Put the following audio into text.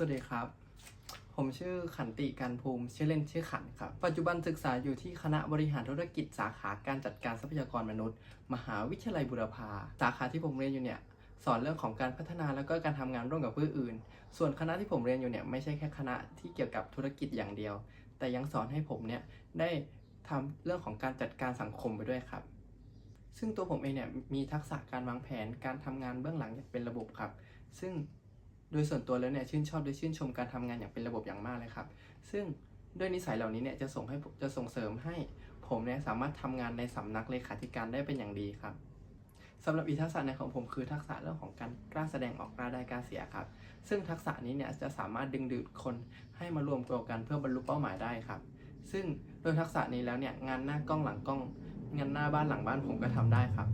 สวัสดีครับ ผมชื่อขันติการภูมิ ชื่อเล่นชื่อขันครับ ปัจจุบันศึกษาอยู่ที่คณะบริหารธุรกิจสาขาการจัดการทรัพยากรมนุษย์ มหาวิทยาลัยบุรพา สาขาที่ผมเรียนอยู่เนี่ย สอนเรื่องของการพัฒนาแล้วก็การทำงานร่วมกับผู้อื่น ส่วนคณะที่ผมเรียนอยู่เนี่ยไม่ใช่แค่คณะที่เกี่ยวกับธุรกิจอย่างเดียว แต่ยังสอนให้ผมเนี่ยได้ทำเรื่องของการจัดการสังคมไปด้วยครับ ซึ่งตัวผมเองเนี่ยมีทักษะการวางแผนการทำงานเบื้องหลังอย่างเป็นระบบครับ ซึ่ง โดยส่วนตัวแล้วเนี่ยชื่นชอบและชื่นชมการทำงานอย่างเป็นระบบอย่างมากเลยครับ ซึ่งด้วยนิสัยเหล่านี้เนี่ยจะส่งให้จะส่งเสริมให้ผมเนี่ยสามารถทำงานในสำนักเลขาธิการได้เป็นอย่างดีครับสำหรับอีทักษะในของผมคือทักษะเรื่องของการกล้าแสดงออกกล้าได้กล้าเสียครับ ซึ่งทักษะนี้เนี่ยจะสามารถดึงดูดคนให้มารวมตัวกันเพื่อบรรลุเป้าหมายได้ครับ ซึ่งโดยทักษะนี้แล้วเนี่ยงานหน้ากล้องหลังกล้อง งานหน้าบ้านหลังบ้านผมก็ทำได้ครับ